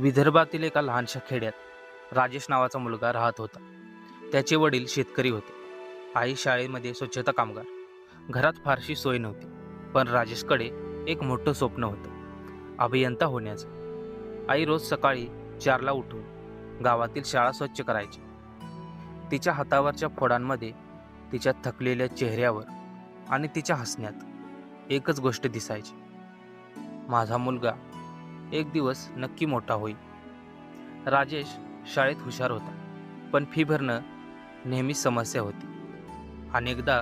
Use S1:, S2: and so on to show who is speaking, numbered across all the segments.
S1: विदर्भातील एका लहानशा खेड्यात राजेश नावाचा मुलगा राहत होता. त्याचे वडील शेतकरी होते. आई शाळेमध्ये स्वच्छता कामगार. घरात फारशी सोय नव्हती पण राजेशकडे एक मोठं स्वप्न होतं. अभियंता होण्याचं. आई रोज सकाळी चारला उठून गावातील शाळा स्वच्छ करायची. तिच्या हातावरच्या फोडांमध्ये तिच्या थकलेल्या चेहऱ्यावर आणि तिच्या हसण्यात एकच गोष्ट दिसायची. माझा मुलगा एक दिवस नक्की मोठा होईल. राजेश शाळेत हुशार होता पण फी भरणं नेहमी समस्या होती. अनेकदा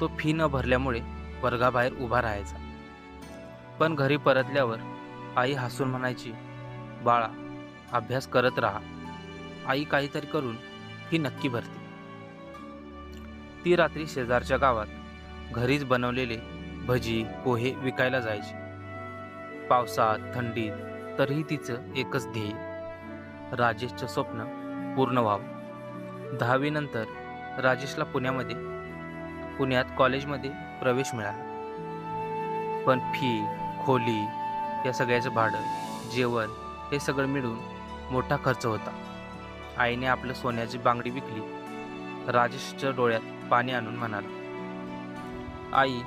S1: तो फी न भरल्यामुळे वर्गाबाहेर उभा राहायचा. पण घरी परतल्यावर आई हसून म्हणायची बाळा अभ्यास करत राहा. आई काहीतरी करून ही नक्की भरते. ती रात्री शेजारच्या गावात घरीच बनवलेले भजी पोहे विकायला जायचे. पावसात थंडीत तरीही तिचं एकच ध्येय. राजेशचं स्वप्न पूर्ण व्हावं. दहावीनंतर राजेशला पुण्यामध्ये पुण्यात कॉलेजमध्ये प्रवेश मिळाला. पण फी खोली या सगळ्याचं भाडं जेवण हे सगळं मिळून मोठा खर्च होता. आईने आपलं सोन्याची बांगडी विकली. राजेशच्या डोळ्यात पाणी आणून म्हणाला आई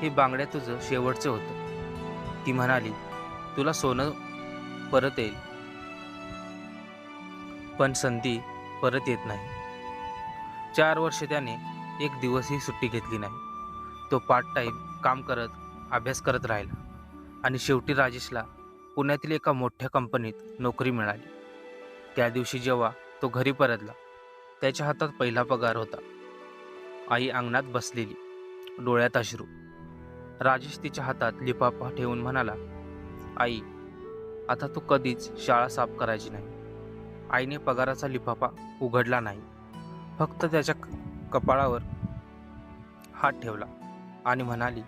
S1: हे बांगड्या तुझं शेवटचं होतं. ती म्हणाली तुला सोनं परत येईल. पण संधी परत येत नाही. चार वर्ष त्याने एक दिवसही सुट्टी घेतली नाही. तो पार्ट टाईम काम करत अभ्यास करत राहिला आणि शेवटी राजेशला पुण्यातील एका मोठ्या कंपनीत नोकरी मिळाली. त्या दिवशी जेव्हा तो घरी परतला त्याच्या हातात पहिला पगार होता. आई अंगणात बसलेली डोळ्यात अश्रू. राजेश तिच्या हातात लिफाफा ठेवून म्हणाला आई आता तू कधीच शाळा साफ करायची नाही. आईने पगाराचा लिफाफा उघडला नाही. फक्त त्याच्या क- कपाळावर हात ठेवला आणि म्हणाली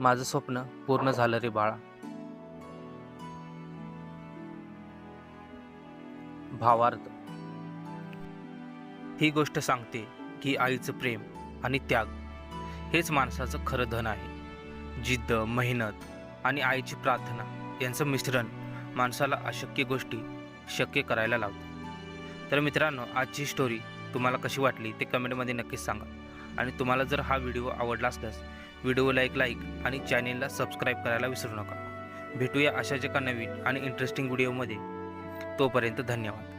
S1: माझं स्वप्न पूर्ण झालं रे बाळा. भावार्थ. ही गोष्ट सांगते की आईचं प्रेम आणि त्याग हेच माणसाचं खरं धन आहे. जिद्द मेहनत आणि आईची प्रार्थना यांचं मिश्रण माणसाला अशक्य गोष्टी शक्य करायला लावतं. तर मित्रांनो आजची स्टोरी तुम्हाला कशी वाटली ते कमेंटमध्ये नक्कीच सांगा. आणि तुम्हाला जर हा व्हिडिओ आवडला असल्यास व्हिडिओला एक लाईक आणि चॅनेलला सबस्क्राईब करायला विसरू नका. भेटूया अशाच एका नवीन आणि इंटरेस्टिंग व्हिडिओमध्ये तोपर्यंत धन्यवाद.